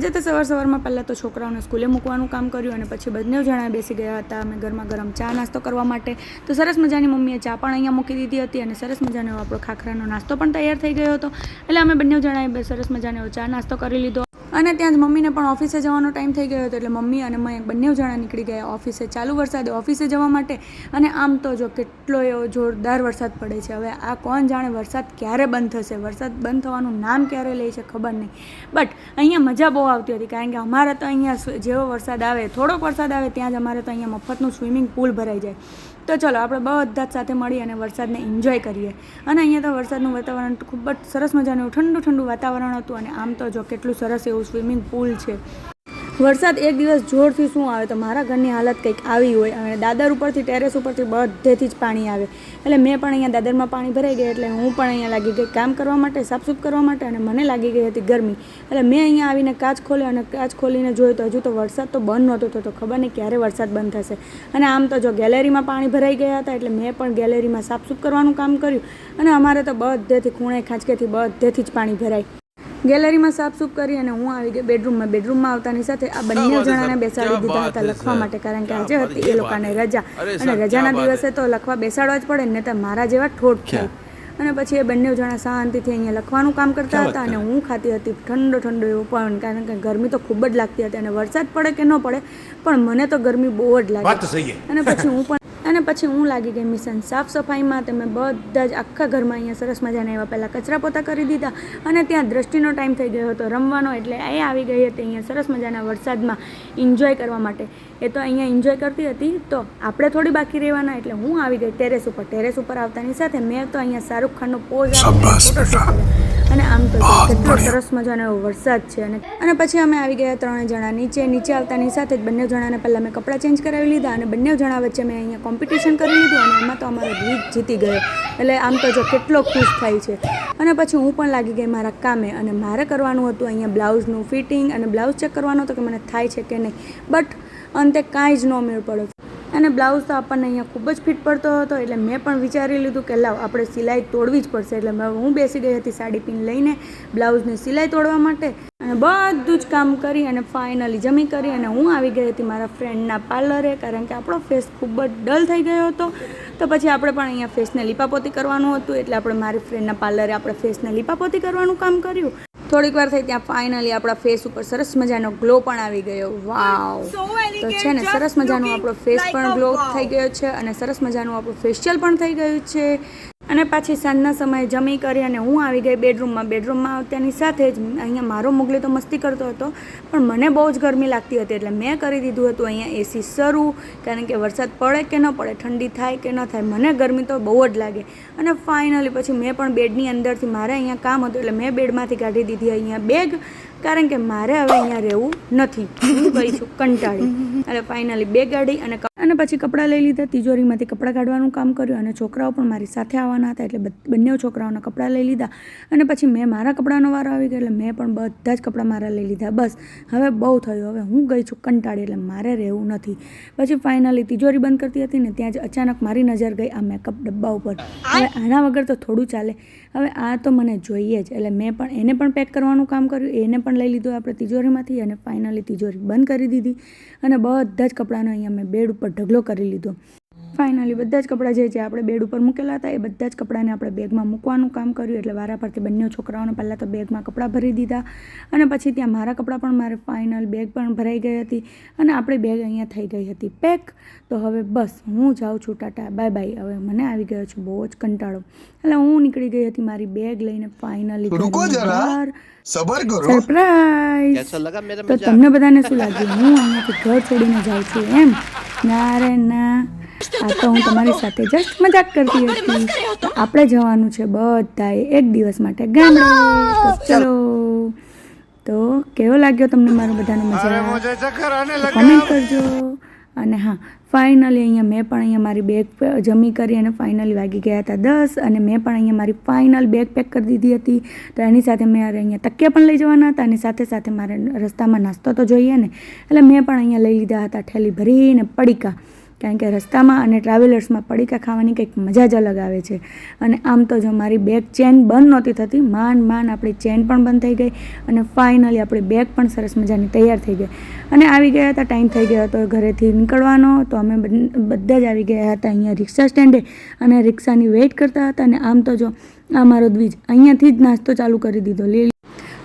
આજે તો સવાર સવારમાં પહેલાં તો છોકરાઓને સ્કૂલે મૂકવાનું કામ કર્યું અને પછી બંને જણા બેસી ગયા હતા અમે ઘરમાં ગરમ ચા નાસ્તો કરવા માટે. તો સરસ મજાની મમ્મીએ ચા પણ અહીંયા મૂકી દીધી હતી અને સરસ મજાનો આપણો ખાખરાનો નાસ્તો પણ તૈયાર થઈ ગયો હતો. એટલે અમે બંને જણાએ સરસ મજાનો ચા નાસ્તો કરી લીધો. અને ત્યાં જ મમ્મીને પણ ઓફિસે જવાનો ટાઈમ થઈ ગયો હતો એટલે મમ્મી અને મેં બંને જણા નીકળી ગયા ઓફિસે ચાલુ વરસાદે ઓફિસે જવા માટે. અને આમ તો જો કેટલો એવો જોરદાર વરસાદ પડે છે. હવે આ કોણ જાણે વરસાદ ક્યારે બંધ થશે? વરસાદ બંધ થવાનું નામ ક્યારે લે છે ખબર નહીં. બટ અહીંયા મજા બહુ આવતી હતી કારણ કે અમારે તો અહીંયા જેવો વરસાદ આવે, થોડોક વરસાદ આવે ત્યાં જ અમારે તો અહીંયા મફતનું સ્વિમિંગ પુલ ભરાઈ જાય. તો ચલો આપણે બધા જ સાથે મળી અને વરસાદને એન્જોય કરીએ. અને અહીંયા તો વરસાદનું વાતાવરણ ખૂબ જ સરસ મજાનું ઠંડુ ઠંડુ વાતાવરણ હતું અને આમ તો જો કેટલું સરસ એવું સ્વિમિંગ પુલ છે. વરસાદ એક દિવસ જોરથી શું આવે તો મારા ઘરની હાલત કંઈક આવી હોય અને દાદર ઉપરથી, ટેરેસ ઉપરથી બધેથી જ પાણી આવે. એટલે મેં પણ અહીંયા દાદરમાં પાણી ભરાઈ ગયા એટલે હું પણ અહીંયા લાગી ગઈ કામ કરવા માટે, સાફસૂફ કરવા માટે અને મને લાગી ગઈ હતી ગરમી. એટલે મેં અહીંયા આવીને કાચ ખોલ્યો અને કાચ ખોલીને જોયું તો હજુ તો વરસાદ તો બંધ નહોતો થતો ખબર નહીં ક્યારે વરસાદ બંધ થશે. અને આમ તો જો ગેલેરીમાં પાણી ભરાઈ ગયા હતા એટલે મેં પણ ગેલેરીમાં સાફસૂફ કરવાનું કામ કર્યું અને અમારે તો બધેથી ખૂણે ખાંચકેથી બધેથી જ પાણી ભરાય. ગેલેરીમાં સાફસૂફ કરી અને હું આવી ગઈ બેડરૂમમાં. બેડરૂમમાં આવતાની સાથે આ બંને જણાને બેસાડી દીધા હતા લખવા માટે કારણ કે આજે હતી એ લોકોને રજા. અને રજાના દિવસે તો લખવા બેસાડવા જ પડે ને તો મારા જેવા ઠોઠ થાય. અને પછી એ બંને જણા શાંતિથી અહીંયા લખવાનું કામ કરતા હતા અને હું ખાતી હતી ઠંડો ઠંડો એવું પણ કારણ કે ગરમી તો ખૂબ જ લાગતી હતી અને વરસાદ પડે કે ન પડે પણ મને તો ગરમી બહુ જ લાગે. અને પછી હું પણ અને પછી હું લાગી ગઈ મિશન સાફ સફાઈમાં તમે બધા જ આખા ઘરમાં અહીંયા સરસ મજાના એવા પહેલાં કચરા પોતા કરી દીધા અને ત્યાં દ્રષ્ટિનો ટાઈમ થઈ ગયો હતો રમવાનો એટલે એ આવી ગઈ હતી અહીંયા સરસ મજાના વરસાદમાં એન્જોય કરવા માટે. એ તો અહીંયા એન્જોય કરતી હતી. તો આપણે થોડી બાકી રહેવાના એટલે હું આવી ગઈ ટેરેસ ઉપર. ટેરેસ ઉપર આવતાની સાથે મેં તો અહીંયા શાહરૂખ ખાનનો પોઝ જો કેટલો સરસ મજાનો એવો વરસાદ છે અને અને પછી અમે આવી ગયા ત્રણે જણા નીચે. નીચે આવતાની સાથે જ બંને જણાને પહેલાં મેં કપડાં ચેન્જ કરાવી લીધા અને બંને જણા વચ્ચે મેં અહીંયા કોમ્પિટિશન કરી લીધું અને એમાં તો અમારો રીત જીતી ગયો. એટલે આમ તો જો કેટલો ખુશ થાય છે. અને પછી હું પણ લાગી ગઈ મારા કામે અને મારે કરવાનું હતું અહીંયા બ્લાઉઝનું ફિટિંગ અને બ્લાઉઝ ચેક કરવાનો હતો કે મને થાય છે કે નહીં. બટ અંતે કાંઈ જ ન મેળ પડ્યો. અને બ્લાઉઝ તો આપણને અહીંયા ખૂબ જ ફિટ પડતો હતો, એટલે મેં પણ વિચારી લીધું કે લાવ, આપણે સિલાઈ તોડવી જ પડશે. એટલે હું બેસી ગઈ હતી સાડી પિન લઈને બ્લાઉઝની સિલાઈ તોડવા માટે અને બધું જ કામ કરી અને ફાઇનલી જમી કરી અને હું આવી ગઈ હતી મારા ફ્રેન્ડના પાર્લરે કારણ કે આપણો ફેસ ખૂબ જ ડલ થઈ ગયો હતો. તો પછી આપણે પણ અહીંયા ફેસને લીપાપોતી કરવાનું હતું, એટલે આપણે મારી ફ્રેન્ડના પાર્લરે આપણે ફેસને લીપાપોતી કરવાનું કામ કર્યું. થોડીક વાર થઈ ત્યાં ફાઇનલી આપણા ફેસ ઉપર સરસ મજાનો ગ્લો પણ આવી ગયો. વાવ તો છે ને સરસ મજાનો આપણો ફેસ પણ ગ્લો થઈ ગયો છે અને સરસ મજાનું આપણું ફેશિયલ પણ થઈ ગયું છે. અને પાછી સાંજના સમયે જમી કરી અને હું આવી ગઈ બેડરૂમમાં. બેડરૂમમાં આવતાની સાથે જ અહીંયા મારો મુગલી તો મસ્તી કરતો હતો, પણ મને બહુ જ ગરમી લાગતી હતી એટલે મેં કરી દીધું હતું અહીંયા એસી શરૂ, કારણ કે વરસાદ પડે કે ન પડે, ઠંડી થાય કે ન થાય, મને ગરમી તો બહુ જ લાગે. અને ફાઇનલી પછી મેં પણ બેડની અંદરથી મારે અહીંયા કામ હતું એટલે મેં બેડમાંથી કાઢી દીધી અહીંયા બેગ, કારણ કે મારે હવે અહીંયા રહેવું નથી. હું કહીશું કંટાળી. એટલે ફાઇનલી બેગ કાઢી અને અને પછી કપડાં લઈ લીધા. તિજોરીમાંથી કપડાં કાઢવાનું કામ કર્યું અને છોકરાઓ પણ મારી સાથે આવવાના હતા એટલે બંને છોકરાઓના કપડાં લઈ લીધા. અને પછી મેં મારા કપડાનો વારો આવી ગયો એટલે મેં પણ બધા જ કપડાં મારા લઈ લીધા. બસ, હવે બહુ થયું. હવે હું ગઈ છું કંટાળી એટલે મારે રહેવું નથી. પછી ફાઇનલી તિજોરી બંધ કરતી હતી ને ત્યાં જ અચાનક મારી નજર ગઈ આ મેકઅપ ડબ્બા ઉપર. હવે આના વગર તો થોડું ચાલે. હવે આ તો મને જોઈએ જ. એટલે મેં પણ એને પણ પેક કરવાનું કામ કર્યું, એને પણ લઈ લીધું આપણે તિજોરીમાંથી અને ફાઇનલી તિજોરી બંધ કરી દીધી. અને બધા જ કપડાનો અહીંયા મેં બેડ ઉપર ઢગલો કરી લીધો. ફાઇનલી બધા જ કપડાં જે જે આપણે બેડ ઉપર મૂકેલા હતા એ બધા જ કપડાંને આપણે બેગમાં મૂકવાનું કામ કર્યું. એટલે વારાફરતી બંને છોકરાઓને પહેલાં તો બેગમાં કપડાં ભરી દીધા. અને પછી ત્યાં મારા કપડાં પણ મારે ફાઇનલ બેગ પણ ભરાઈ ગઈ હતી. અને આપણી બેગ અહીંયા થઈ ગઈ હતી. પેક તો હવે બસ હું જાઉં છું ટાટા. બાય બાય હવે મને આવી ગયો છું બહુ જ કંટાળો. એટલે હું નીકળી ગઈ હતી મારી બેગ લઈને ફાઇનલી રૂકો તો તમને બધાને શું લાગ્યું? હું અહીંયાથી ઘર છોડીને જાઉં છું એમ? ના રે ના. આ તો હું તમારી સાથે જસ્ટ મજાક કરતી હતી. તો આપણે જવાનું છે બધાએ એક દિવસ માટે ગામડે. તો ચલો. તો કેવો લાગ્યો તમને મારો બધાનો મજા કમેન્ટ કરજો. અને હા ફાઇનલી અહીંયા મેં પણ અહીંયા મારી બેગ જમી કરી અને ફાઇનલી વાગી ગયા હતા દસ અને મેં પણ અહીંયા મારી ફાઇનલ બેગ પેક કરી દીધી હતી. તો એની સાથે મારે અહીંયા તકિયા પણ લઈ જવાના હતા અને સાથે સાથે મારે રસ્તામાં નાસ્તો તો જોઈએ ને. એટલે મેં પણ અહીંયા લઈ લીધા હતા ઠેલી ભરીને પડીકા. કારણ કે રસ્તામાં અને ટ્રાવેલર્સમાં પડીકા ખાવાની કંઈક મજા જ અલગ આવે છે. અને આમ તો જો મારી બેગ ચેન બંધ નહોતી થતી માંડ માંડ આપણી ચેન પણ બંધ થઈ ગઈ અને ફાઇનલી આપણી બેગ પણ સરસ મજાની તૈયાર થઈ ગઈ. અને આવી ગયા હતા, ટાઈમ થઈ ગયો હતો ઘરેથી નીકળવાનો, તો અમે બધા જ આવી ગયા હતા અહીંયા રિક્ષા સ્ટેન્ડે અને રિક્ષાની વેઇટ કરતા હતા અને આમ તો જો આ મારો દ્વિજ અહીંયાથી જ નાસ્તો ચાલુ કરી દીધો. લીલી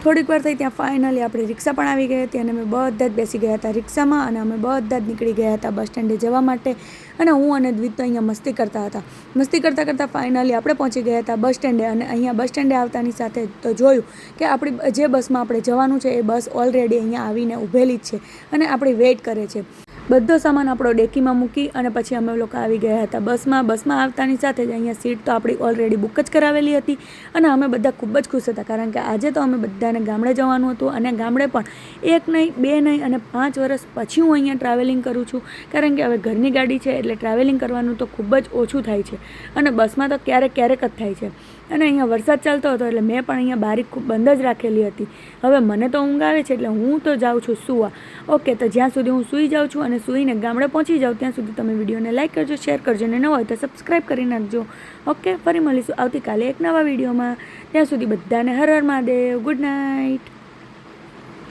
થોડીક વાર થઈ ત્યાં ફાઇનલી આપણી રિક્ષા પણ આવી ગઈ હતી અને અમે બધા જ બેસી ગયા હતા રિક્ષામાં અને અમે બધા જ નીકળી ગયા હતા બસ સ્ટેન્ડે જવા માટે. અને હું અને દ્વિત અહીંયા મસ્તી કરતા હતા. મસ્તી કરતાં કરતાં ફાઇનલી આપણે પહોંચી ગયા હતા બસ સ્ટેન્ડે અને અહીંયા બસ સ્ટેન્ડે આવતાની સાથે તો જોયું કે આપણી જે બસમાં આપણે જવાનું છે એ બસ ઓલરેડી અહીંયા આવીને ઊભેલી જ છે અને આપણી વેઇટ કરે છે. બધો સામાન આપણો ડેકીમાં મૂકી અને પછી અમે લોકો આવી ગયા હતા બસમાં. બસમાં આવતાની સાથે જ અહીંયા સીટ તો આપણી ઓલરેડી બુક જ કરાવેલી હતી અને અમે બધા ખૂબ જ ખુશ હતા કારણ કે આજે તો અમે બધાને ગામડે જવાનું હતું અને ગામડે પણ એક નહીં, બે નહીં અને પાંચ વર્ષ પછી હું અહીંયા ટ્રાવેલિંગ કરું છું. કારણ કે હવે ઘરની ગાડી છે એટલે ટ્રાવેલિંગ કરવાનું તો ખૂબ જ ઓછું થાય છે અને બસમાં તો ક્યારેક ક્યારેક જ થાય છે. અને અહીંયા વરસાદ ચાલતો હતો એટલે મેં પણ અહીંયા બારી ખૂબ બંધ જ રાખેલી હતી. હવે મને તો ઊંઘ આવે છે એટલે હું તો જાઉં છું સૂવા. ઓકે, તો જ્યાં સુધી હું સૂઈ જાઉં છું અને સૂઈને ગામડે પહોંચી જાઓ, ત્યાં સુધી તમે વિડીયોને લાઇક કરજો શેર કરજો અને ન હોય તો સબસ્ક્રાઈબ કરી નાખજો. ઓકે ફરી મળીશું આવતીકાલે એક નવા વિડીયોમાં. ત્યાં સુધી બધાને હર મહાદેવ ગુડ નાઇટ